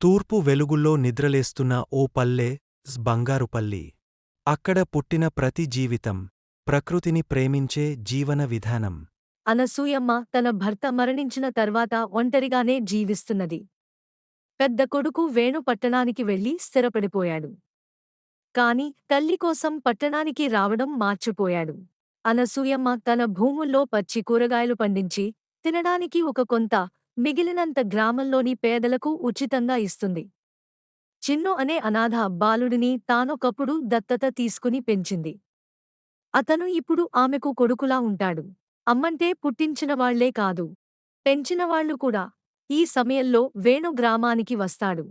తూర్పు వెలుగుల్లో నిద్రలేస్తున్న ఓ పల్లె బంగారుపల్లి. అక్కడ పుట్టిన ప్రతి జీవితం ప్రకృతిని ప్రేమించే జీవన విధానం. అనసూయమ్మ తన భర్త మరణించిన తర్వాత ఒంటరిగానే జీవిస్తున్నది. పెద్ద కొడుకు వేణు పట్టణానికి వెళ్ళి స్థిరపడిపోయాడు. కాని తల్లి కోసం పట్టణానికి రావడం మార్చిపోయాడు. అనసూయమ్మ తన భూముల్లో పచ్చి కూరగాయలు పండించి తినడానికి ఒక కొంత మిగిలినంత గ్రామంలోని పేదలకు ఉచితంగా ఇస్తుంది. చిన్ను అనే అనాథ బాలుడిని తానొకప్పుడు దత్తత తీసుకుని పెంచింది. అతను ఇప్పుడు ఆమెకు కొడుకులా ఉంటాడు. అమ్మంటే పుట్టించినవాళ్ళే కాదు. పెంచినవాళ్ళు కూడా ఈ సమయంలో వేణు గ్రామానికి వస్తాడు.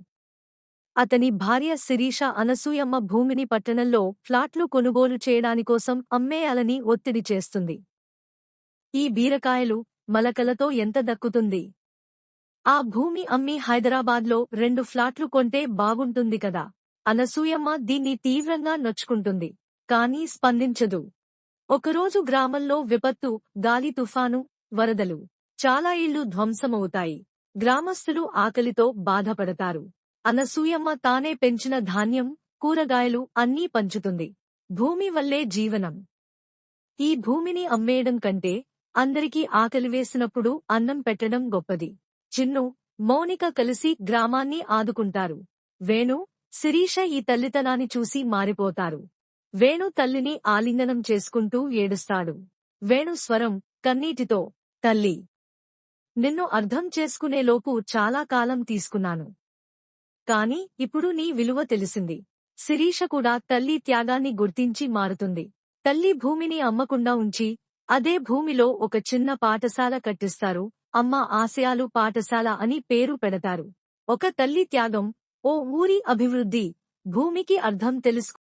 అతని భార్య శిరీష అనసూయమ్మ భూమిని పట్టణంలో ఫ్లాట్లు కొనుగోలు చేయడానికోసం అమ్మేయాలని ఒత్తిడి చేస్తుంది. ఈ బీరకాయలు మలకలతో ఎంత దక్కుతుంది? ఆ భూమి అమ్మి హైదరాబాద్లో రెండు ఫ్లాట్లు కొంటే బాగుంటుంది కదా. అనసూయమ్మ దీన్ని తీవ్రంగా నొచ్చుకుంటుంది. కానీ స్పందించదు. ఒకరోజు గ్రామంలో విపత్తు గాలి తుఫాను వరదలు. చాలా ఇళ్ళు ధ్వంసమవుతాయి. గ్రామస్తులు ఆకలితో బాధపడతారు. అనసూయమ్మ తానే పెంచిన ధాన్యం కూరగాయలు అన్నీ పంచుతుంది. భూమి వల్లే జీవనం. ఈ భూమిని అమ్మేయడం కంటే అందరికీ ఆకలి వేసినప్పుడు అన్నం పెట్టడం గొప్పది. చిన్ను మౌనిక కలిసి గ్రామాన్ని ఆదుకుంటారు. వేణు శిరీష ఈ తల్లితనాన్ని చూసి మారిపోతారు. వేణు తల్లిని ఆలింగనం చేసుకుంటూ ఏడుస్తాడు. వేణు స్వరం కన్నీటితో తల్లి! నిన్ను అర్థం చేసుకునేలోపు చాలా కాలం తీసుకున్నాను. కాని ఇప్పుడు నీ విలువ తెలిసింది. శిరీష కూడా తల్లి త్యాగాన్ని గుర్తించి మారుతుంది. తల్లి భూమిని అమ్మకుండా ఉంచి అదే భూమిలో ఒక చిన్న పాఠశాల కట్టిస్తారు. అమ్మ ఆశయాలు పాఠశాల అని పేరు పెడతారు. ఒక తల్లి త్యాగం ఓ ఊరి అభివృద్ధి భూమికి అర్థం తెలుసు